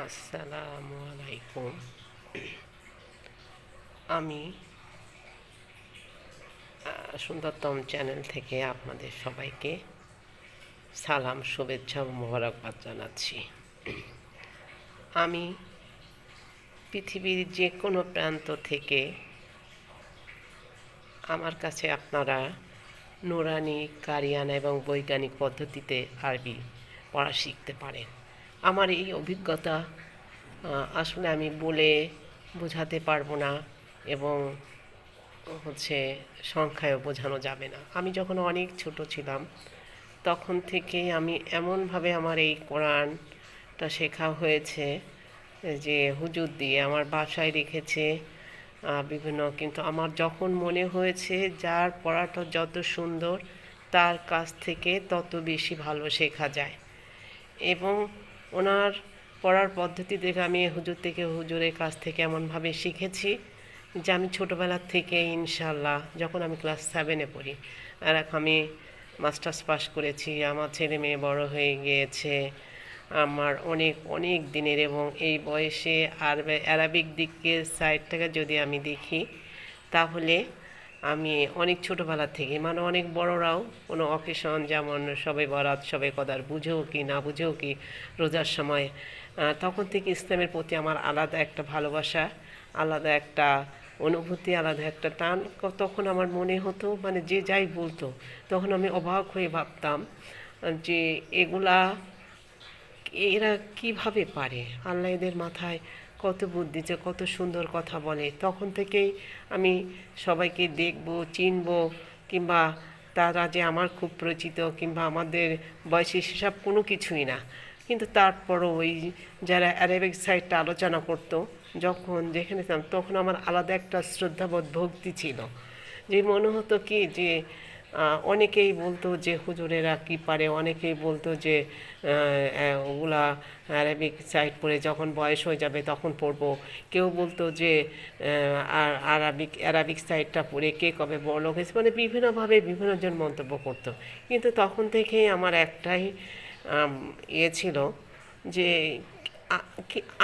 আসসালামু আলাইকুম। আমি সুন্দরতম চ্যানেল থেকে আপনাদের সবাইকে সালাম, শুভেচ্ছা ও মোবারকবাদ জানাচ্ছি। আমি পৃথিবীর যে কোনো প্রান্ত থেকে আমার কাছে আপনারা নুরানি, কারিয়ান এবং বৈজ্ঞানিক পদ্ধতিতে আরবি পড়া শিখতে পারেন। আমার এই অভিজ্ঞতা আসলে আমি বলে বোঝাতে পারব না এবং হচ্ছে সংখ্যায়ও বোঝানো যাবে না। আমি যখন অনেক ছোট ছিলাম, তখন থেকে আমি এমনভাবে আমার এই কোরআনটা শেখা হয়েছে যে হুজুর দিয়ে আমার বাসায় রেখেছে বিভিন্ন কিন্তু আমার যখন মনে হয়েছে যার পড়াটা যত সুন্দর, তার কাছ থেকে তত বেশি ভালো শেখা যায়। এবং ওনার পড়ার পদ্ধতি দেখে আমি হুজুর থেকে হুজুরের কাছ থেকে এমনভাবে শিখেছি যে আমি ছোটোবেলার থেকে ইনশাল্লাহ যখন আমি ক্লাস সেভেনে পড়ি, আর এখন আমি মাস্টার্স পাস করেছি, আমার ছেলে মেয়ে বড় হয়ে গিয়েছে, আমার অনেক অনেক দিনের এবং এই বয়সে আর অ্যারাবিক দিকের সাইডটাকে যদি আমি দেখি, তাহলে আমি অনেক ছোটোবেলা থেকে মানে অনেক বড়রাও কোনো অকেশন যেমন সবে বরাত, সবে কদার, বুঝেও কি, না বুঝেও কি রোজার সময় তখন থেকে ইসলামের প্রতি আমার আলাদা একটা ভালোবাসা, আলাদা একটা অনুভূতি, আলাদা একটা টান। তখন আমার মনে হতো মানে যে যাই বলতো, তখন আমি অবাক হয়ে ভাবতাম যে এগুলা এরা কীভাবে পারে? আল্লাহ এদের মাথায় কত বুদ্ধি যে কত সুন্দর কথা বলে। তখন থেকেই আমি সবাইকে দেখব, চিনব কিংবা তারা যে আমার খুব পরিচিত কিংবা আমাদের বয়সে সেসব কোনো কিছুই না। কিন্তু তারপরও ওই যারা অ্যারাবিক সাইডটা আলোচনা করতো, যখন যেখানে তখন আমার আলাদা একটা শ্রদ্ধাবোধ, ভক্তি ছিল। যে মনে হতো কি যে অনেকেই বলতো যে হুজুরেরা কি পারে? অনেকেই বলতো যে ওগুলা অ্যারাবিক সাইড পড়ে যখন বয়স হয়ে যাবে তখন পড়ব। কেউ বলতো যে আর আরবিক অ্যারাবিক সাইডটা পড়ে কে কবে বড় হয়েছে? মানে বিভিন্নভাবে বিভিন্নজন মন্তব্য করতো। কিন্তু তখন থেকেই আমার একটাই ইয়ে ছিল যে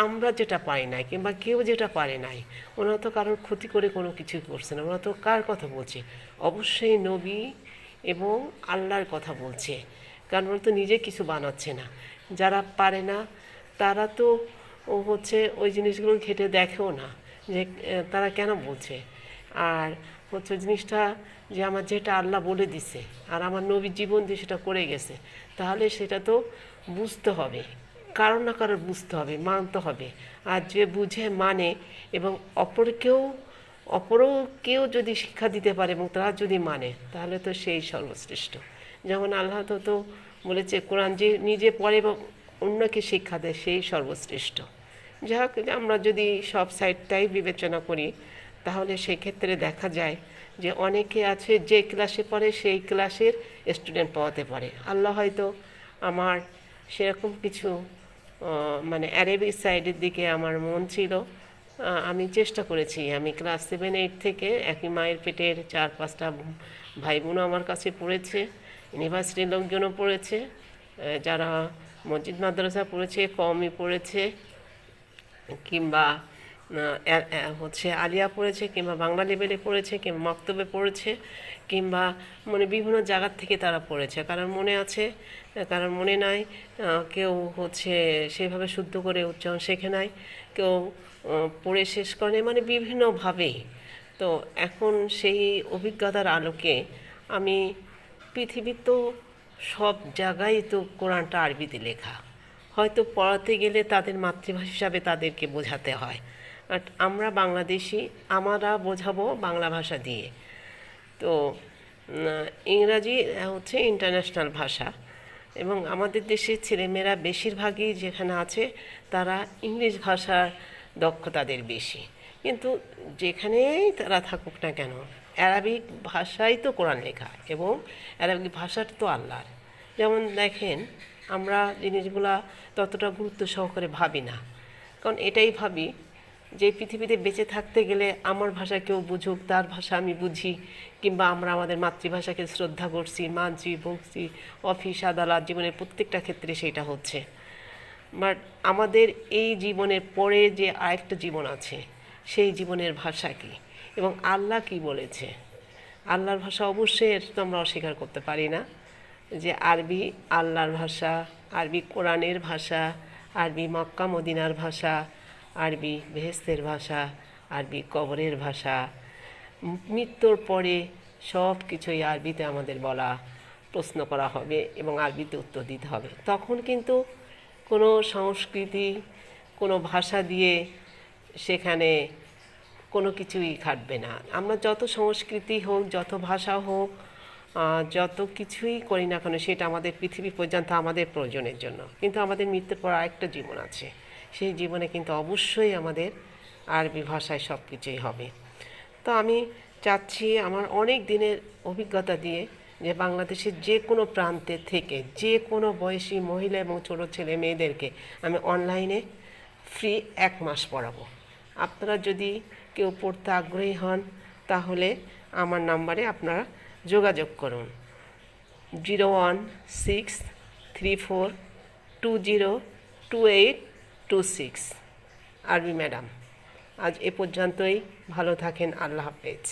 আমরা যেটা পাই নাই কিংবা কেউ যেটা পারে নাই, ওনারা তো কারোর ক্ষতি করে কোনো কিছুই করছে না। ওনারা তো কার কথা বলছে? অবশ্যই নবী এবং আল্লাহর কথা বলছে। কারণ ওরা তো নিজে কিছু বানাচ্ছে না। যারা পারে না, তারা তো ও হচ্ছে ওই জিনিসগুলো ঘেটে দেখেও না যে তারা কেন বলছে? আর হচ্ছে জিনিসটা যে আমার যেটা আল্লাহ বলে দিছে, আর আমার নবী জীবন দিয়ে সেটা করে গেছে, তাহলে সেটা তো বুঝতে হবে। কারও না কারও বুঝতে হবে, মানতে হবে। আর যে বুঝে মানে এবং অপরকেও, অপরও কেউ যদি শিক্ষা দিতে পারে এবং তারা যদি মানে তাহলে তো সেই সর্বশ্রেষ্ঠ। যেমন আল্লাহ তো বলেছে, কোরআন যে নিজে পড়ে এবং অন্যকে শিক্ষা দেয়, সেই সর্বশ্রেষ্ঠ। হোক, আমরা যদি সব সাইডটাই বিবেচনা করি, তাহলে সেক্ষেত্রে দেখা যায় যে অনেকে আছে, যে ক্লাসে পড়ে, সেই ক্লাসের স্টুডেন্ট পাওয়াতে পারে। আল্লাহ হয়তো আমার সেরকম কিছু মানে অ্যারেবিক সাইডের দিকে আমার মন ছিল। আমি চেষ্টা করেছি। আমি ক্লাস সেভেন এইট থেকে একই মায়ের পেটের চার পাঁচটা ভাই বোনও আমার কাছে পড়েছে ইউনিভার্সিটির লোকজনও পড়েছে যারা মসজিদ মাদ্রাসা পড়েছে, কমই পড়েছে, কিংবা হচ্ছে আলিয়া পড়েছে কিংবা বাংলা লেভেলে পড়েছে কিংবা মক্তবে পড়েছে কিংবা মানে বিভিন্ন জায়গার থেকে তারা পড়েছে। কারণ মনে আছে, কারণ মনে নাই কেউ হচ্ছে সেভাবে শুদ্ধ করে উচ্চারণ শেখে নাই, কেউ পড়ে শেষ করে মানে বিভিন্নভাবেই। তো এখন সেই অভিজ্ঞতার আলোকে আমি পৃথিবীর তো সব জায়গায় তো কোরআনটা আরবিতে লেখা। হয়তো পড়াতে গেলে তাদের মাতৃভাষা হিসাবে তাদেরকে বোঝাতে হয়। আর আমরা বাংলাদেশি, আমরা বোঝাবো বাংলা ভাষা দিয়ে। তো ইংরাজি হচ্ছে ইন্টারন্যাশনাল ভাষা এবং আমাদের দেশের ছেলেমেয়েরা বেশিরভাগই যেখানে আছে, তারা ইংলিশ ভাষার দক্ষতাদের বেশি। কিন্তু যেখানেই তারা থাকুক না কেন, অ্যারাবিক ভাষাই তো কোরআন লেখা এবং অ্যারাবিক ভাষাটা তো আল্লাহর। যেমন দেখেন, আমরা জিনিসগুলা ততটা গুরুত্ব সহকারে ভাবি না। কারণ এটাই ভাবি যে পৃথিবীতে বেঁচে থাকতে গেলে আমার ভাষা কেউ বুঝুক, তার ভাষা আমি বুঝি, কিংবা আমরা আমাদের মাতৃভাষাকে শ্রদ্ধা করছি, মানছি ভুগছি অফিস, আদালত, জীবনের প্রত্যেকটা ক্ষেত্রে সেটা হচ্ছে। বাট আমাদের এই জীবনের পরে যে আরেকটা জীবন আছে, সেই জীবনের ভাষা কি? এবং আল্লাহ কি বলেছে? আল্লাহর ভাষা অবশ্যই তো আমরা অস্বীকার করতে পারি না, যে আরবি আল্লাহর ভাষা, আরবি কোরআনের ভাষা, আরবি মক্কা, মদিনার ভাষা আরবি বেহেস্তের ভাষা, আরবি কবরের ভাষা, মৃত্যুর পরে সব কিছুই আরবিতে আমাদের বলা, প্রশ্ন করা হবে এবং আরবিতে উত্তর দিতে হবে। তখন কিন্তু কোনো সংস্কৃতি, কোনো ভাষা দিয়ে সেখানে কোনো কিছুই খাটবে না। আমরা যত সংস্কৃতি হোক, যত ভাষা হোক যত কিছুই করি না কেন, সেটা আমাদের পৃথিবী পর্যন্ত আমাদের প্রয়োজনের জন্য। কিন্তু আমাদের মৃত্যুর পর আরেকটা জীবন আছে। সেই জীবনে কিন্তু অবশ্যই আমাদের আরবি ভাষায় সব কিছুই হবে। তো আমি চাচ্ছি আমার অনেক দিনের অভিজ্ঞতা দিয়ে যে বাংলাদেশের যে কোনো প্রান্তে থেকে যে কোনো বয়সী মহিলা এবং ছোটো ছেলে মেয়েদেরকে আমি অনলাইনে ফ্রি এক মাস পড়াবো। আপনারা যদি কেউ পড়তে আগ্রহী হন, তাহলে আমার নাম্বারে আপনারা যোগাযোগ করুন। Zero one six three four two zero two eight two six RB madam আজ এ পর্যন্তই। ভালো থাকেন। আল্লাহ হাফেজ।